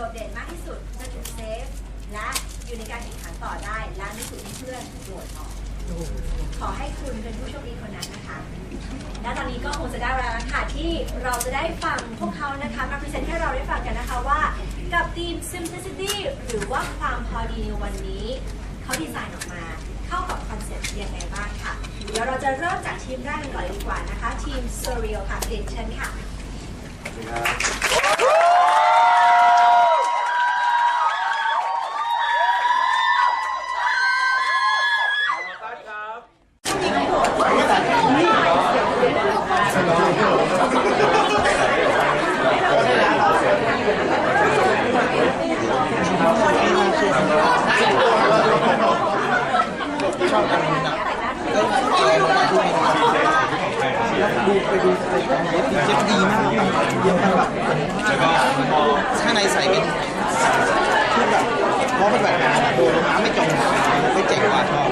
โดดเด่นมากที่สุดจะถูกเซฟ และอยู่ในการแข่งขันต่อได้และไม่ถูกเพื่อนโหวตออขอให้คุณเป็นผู้โชคดีคนนั้นนะคะ และตอนนี้ก็คงจะได้เวลาแล้วค่ะที่เราจะได้ฟังพวกเขานะคะมาพรีเซนต์ให้เราได้ฟังกันนะคะว่า กับทีม simplicity หรือว่าความพอดีในวันนี้ เขาดีไซน์ออกมาเข้ากับคอนเซ็ปต์ยังไงบ้างค่ะ เดี๋ยวเราจะเริ่มจากทีมแรกกันก่อนดีกว่านะคะ ทีม s e r i a l ค่ะเรียนเชิญค่ะสวัสดีครับ ชอบกันแบบดูไปดูไปดูเจ็บดีมากเยี่ยมมากข้างในใส่เป็นคือแบบเพราะเป็นแบบโดนน้ำไม่จมไม่เจ๋งกว่าชอบ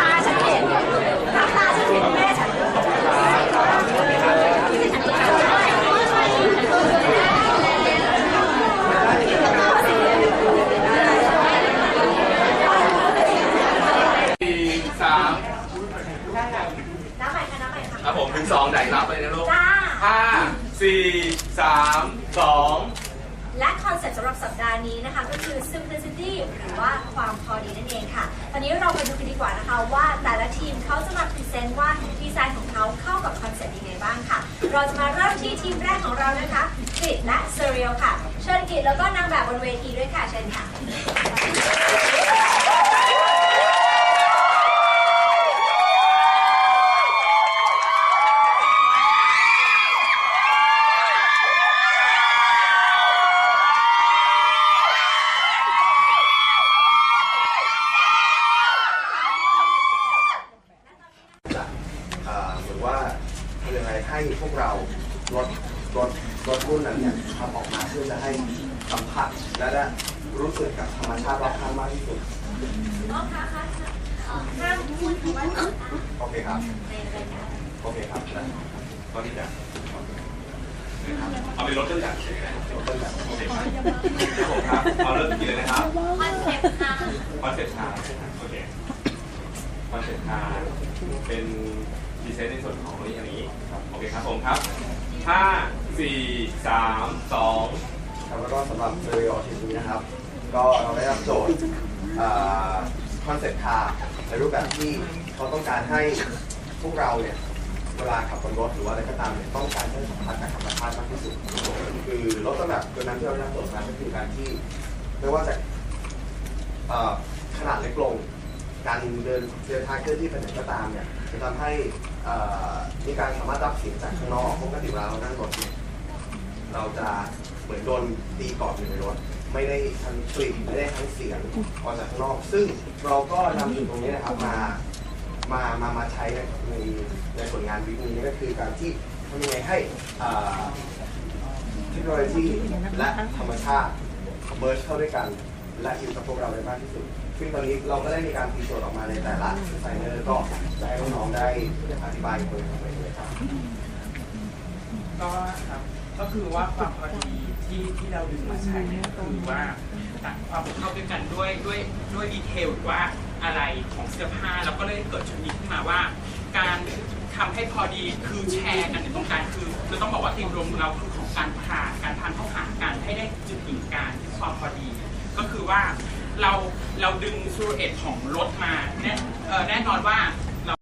ตาฉันเห็นตาตาฉันเห็นแม่ฉัน สี่สาม น้ำใหม่ ค่ะน้ำใหม่ค่ะครับผมถึงสองได้รับเลยนะลูกจ้า ห้าสี่สามสองและคอนเซ็ปต์สำหรับสัปดาห์นี้นะคะ ก็คือ simplicity หรือว่าความพอดีนั่นเองค่ะ ตอนนี้เรามาดูกันดีกว่านะคะว่าแต่ละทีมเขาจะมาพรีเซนต์ว่าดีไซน์ของเขาเข้ากับคอนเซ็ปต์ยังไงบ้างค่ะ เราจะมาเริ่มที่ทีมแรกของเรานะคะกิตและ Serial ค่ะ เชิญกิตแล้วก็นางแบบบนเวทีด้วยค่ะ เชิญค่ะ อ่าห รือว่าทำยังไงให้พวกเรารถรถรถรุ่นนั้นเนี่ยทำออกมาเพื่อจะให้สัมผัสและได้รู้สึกกับธรรมชาติรอบข้างมากที่สุดโอเคครับโอเคครับได้ตอนนี้จะเอาไปลดเครื่องจักรเฉยๆนะเดี๋ยวต้นแบบโอเคครับครับผมครับเอาเริ่มกินเลยนะครับคอนเซ็ปต์ค่ะคอนเซ็ปต์ชาโอเคคอนเซ็ปต์ชาเป็น ดีไซน์ในส่วนของนี้อย่างนี้ครับโอเคครับผมครับห้าสี่สามสองครับแล้วก็สำหรับเซอร์โอชิ้นนี้นะครับ ก็เราได้รับโจทย์คอนเซ็ปต์คาร์ในรูปแบบที่เขาต้องการให้พวกเราเนี่ยเวลาขับบนรถหรือว่าอะไรก็ตามเนี่ยต้องการให้สัมผัสกับธรรมชาติมากที่สุด คือรถต้นแบบตัวนั้นที่เราได้รับโจทย์มาก็คือการที่ไม่ว่าจะเอ่อขนาดเล็กลง การเดินเดินทางเคลื่อนที่ไปไหนก็ตามเนี่ยจะทำให้เอ่อมีการสามารถรับเสียงจากข้างนอกปกติเวลาเรานั่งรถเนี่ยเราจะเหมือนโดนตีกรอบอยู่ในรถ ไม่ได้ทั้งกลิ่นไม่ได้ทั้งเสียงออกจากข้างนอก ซึ่งเราก็นำสิ่งตรงนี้นะครับมามามามาใช้ในในในผลงานวิดีโอนี้ก็คือการที่ทำยังไงให้อ่าเทคโนโลยีและธรรมชาติเมิร์ชเข้าด้วยกัน และอยู่กับพวกเราได้มากที่สุด ซึ่งตอนนี้เราก็ได้มีการตีโจทย์ออกมาในแต่ละดีไซเนอร์ก็จะให้น้องๆได้อธิบายคนของตัวเองเลยครับก็ครับก็คือว่าความพอดีที่ที่เราดึงมาใช้เนี่ยก็คือว่าตัดความเข้าด้วยกันด้วยด้วยด้วยดีเทลหรือว่าอะไรของเสื้อผ้าแล้วก็เลยเกิดชุดนี้ขึ้นมาว่า การทำให้พอดีคือแชร์กันในตรงกลางคือเราต้องบอกว่าทีมรวมเราคือของการผ่านการทานเข้าหากันให้ได้จุดหนึ่งการความพอดีก็ คือว่าเราเราดึงซูเอตของรถมาแน่แน่นอนว่า